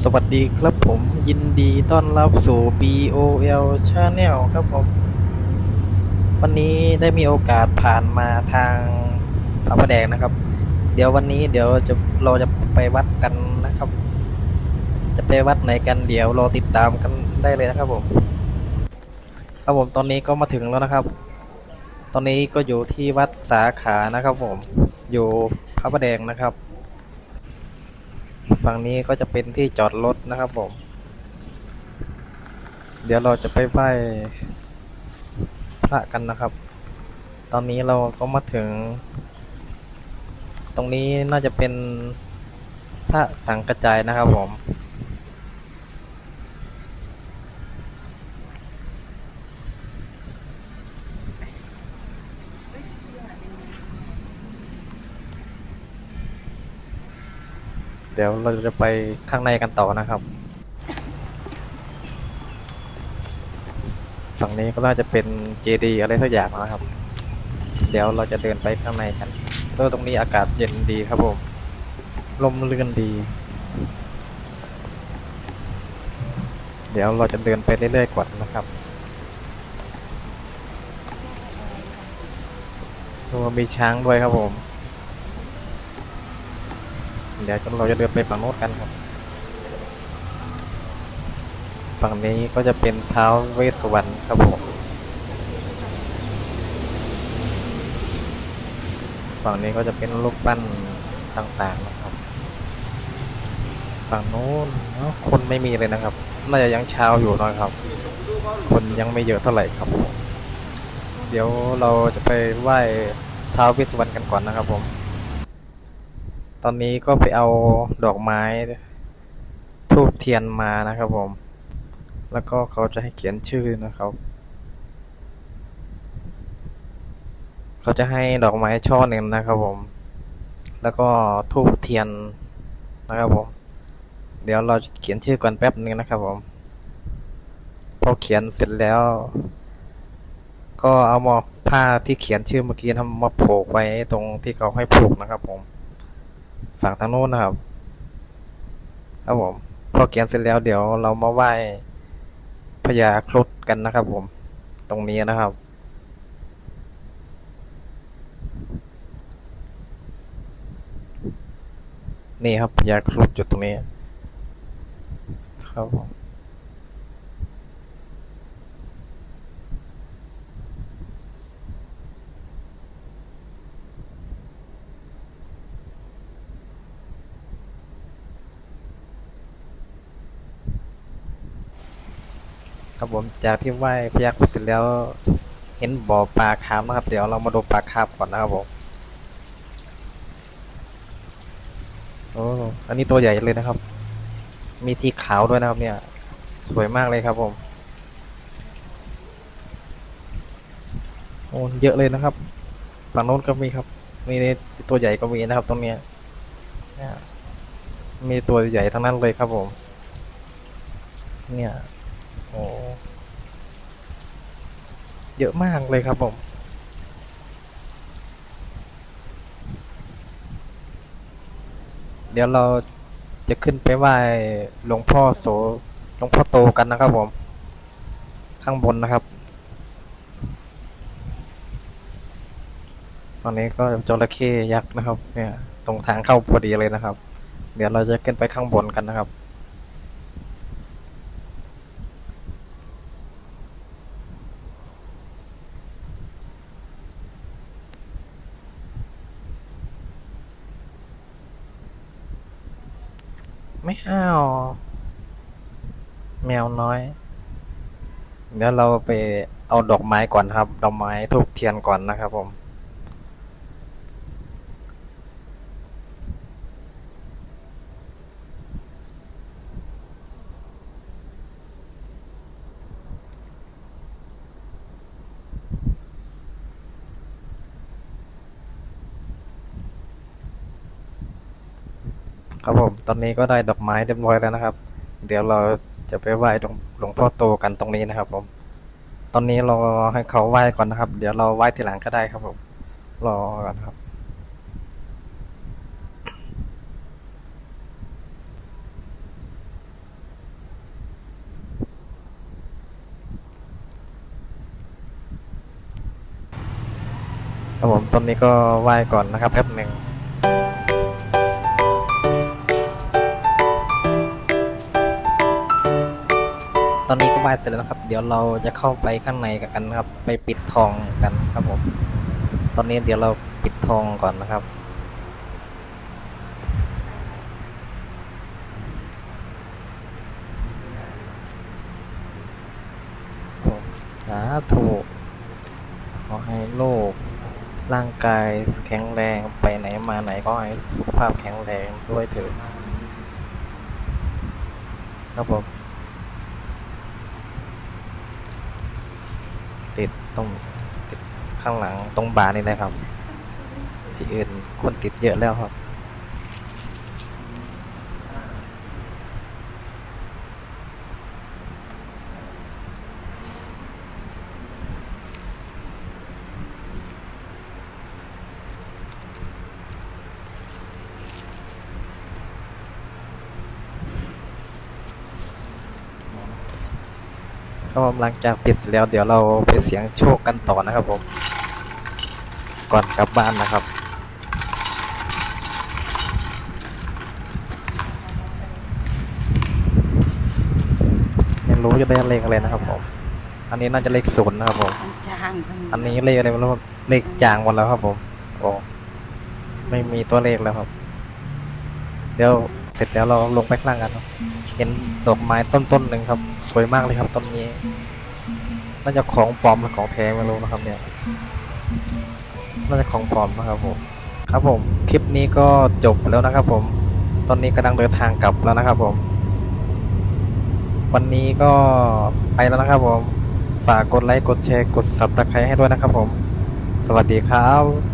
สวัสดีครับผมยินดีต้อนรับสู่ BOL Channel ครับผม วันนี้ได้มีโอกาสผ่านมาทางพระประแดงนะครับ เดี๋ยววันนี้เดี๋ยวจะเราจะไปวัดกันนะครับ จะไปวัดไหนกันเดี๋ยวรอติดตามกันได้เลยนะครับผม ครับผมตอนนี้ก็มาถึงแล้วนะครับ ตอนนี้ก็อยู่ที่วัดสาขานะครับผม อยู่พระประแดงนะครับ ฝั่งนี้ก็จะเป็นที่จอดรถนะครับผม เดี๋ยวเราจะไปไหว้พระกันนะครับ ตอนนี้เราก็มาถึง ตรงนี้น่าจะเป็นพระสังกระจายนะครับผม เดี๋ยวเราจะไปข้างในกันต่อนะครับ ฝั่งนี้ก็น่าจะเป็นเจดีอะไรสักอย่างนะครับ เดี๋ยวเราจะเดินไปข้างในกันเพราะตรงนี้อากาศเย็นดีครับผม ลมเลื่นดี เดี๋ยวเราจะเดินไปเรื่อยๆก่อนนะครับตัวมีช้างด้วยครับผม เดี๋ยวเราจะเดินไปฝั่งโน้นกันครับ ฝั่งนี้ก็จะเป็นเท้าวเวสวรรณครับผม ฝั่งนี้ก็จะเป็นรูปปั้นต่างๆนะครับ ฝั่งโน้นเอ้าคนไม่มีเลยนะครับ น่าจะยังเช้าอยู่นะครับ คนยังไม่เยอะเท่าไหร่ครับ เดี๋ยวเราจะไปไหว้เท้าวเวสสวรรณกันก่อนนะครับผม ตอนนี้ก็ไปเอาดอกไม้ทูบเทียนมานะครับผม แล้วก็เขาจะให้เขียนชื่อนะครับ เขาจะให้ดอกไม้ช่อหนึ่งนะครับผม แล้วก็ทูบเทียนนะครับผม เดี๋ยวเราจะเขียนชื่อก่อนแป๊บนึงนะครับผมพอเขียนเสร็จแล้ว ก็เอามาผ้าที่เขียนชื่อเมื่อกี้ทำมาผูกไว้ตรงที่เขาให้ผูกนะครับผม ฝั่งทางโน้นนะครับครับผมพอเขียนเสร็จแล้วเดี๋ยวเรามาไหว้พญาครุฑกันนะครับผม ตรงนี้นะครับ นี่ครับพญาครุฑจุดตรงนี้ครับผม ครับผมจากที่ไหว้พญาครุฑเสร็จแล้วเห็นบ่อปลาคาร์ฟนะครับ เดี๋ยวเรามาดูปลาคาร์ฟก่อนนะครับผมโอ้อันนี้ตัวใหญ่เลยนะครับ มีที่ขาวด้วยนะครับ เนี่ย สวยมากเลยครับผมโอ้เยอะเลยนะครับฝั่งโน้นก็มีครับ มีตัวใหญ่ก็มีนะครับ ตรงเนี้ยเนี่ยมีตัวใหญ่ทั้งนั้นเลยครับผม เนี่ย โอ้เยอะมากเลยครับผมเดี๋ยวเราจะขึ้นไปไหว้หลวงพ่อโสหลวงพ่อโตกันนะครับผม ข้างบนนะครับ ตอนนี้ก็จระเข้ยักษ์นะครับ เนี่ย ตรงทางเข้าพอดีเลยนะครับ เดี๋ยวเราจะขึ้นไปข้างบนกันนะครับ ไม่เอาแมวน้อย เดี๋ยวเราไปเอาดอกไม้ก่อนครับ ดอกไม้ทูบเทียนก่อนนะครับผม ครับผม ตอนนี้ก็ได้ดอกไม้เรียบร้อยแล้วนะครับ เดี๋ยวเราจะไปไหว้หลวงพ่อโตกันตรงนี้นะครับ ผม ตอนนี้เราให้เขาไหว้ก่อนนะครับ เดี๋ยวเราไหว้ทีหลังก็ได้ครับผม รอก่อนครับครับผมตอนนี้ก็ไหว้ก่อนนะครับแป๊บหนึ่ง ตอนนี้ก็ไหว้เสร็จแล้วนะครับ เดี๋ยวเราจะเข้าไปข้างในกันนะครับ ไปปิดทองกันครับผม ตอนนี้เดี๋ยวเราปิดทองก่อนนะครับสาธุขอให้ลูกร่างกายแข็งแรงไปไหนมาไหนก็ให้สุขภาพแข็งแรงด้วยเถิดครับผม ติดตรงติดข้างหลังตรงบาร์นี่เลยครับ ที่อื่นคนติดเยอะแล้วครับ ก็หลังจากปิดแล้วเดี๋ยวเราไปเสียงโชคกันต่อนะครับผม ก่อนกลับบ้านนะครับไม่รู้จะได้เลขอะไรนะครับผม อันนี้น่าจะเลขศูนย์นะครับผม จางอันนี้เลขอะไรไม่รู้ครับเลขจางหมดแล้วครับผม โอ้ ไม่มีตัวเลขแล้วครับ เดี๋ยว ร็จแล้วเราลงไปข้างล่างกันครับเห็นดอกไม้ต้นต้นหนึ่งครับ สวยมากเลยครับต้นนี้น่าจะของปลอมหรือของแท้ไม่รู้นะครับเนี่ยน่าจะของปลอมนะครับผมครับผมคลิปนี้ก็จบแล้วนะครับ ผม ตอนนี้กำลังเดินทางกลับแล้วนะครับ ผม วันนี้ก็ไปแล้วนะครับ ผมฝากกดไลค์กดแชร์กด subscribe ให้ด้วยนะครับ ผม สวัสดีครับ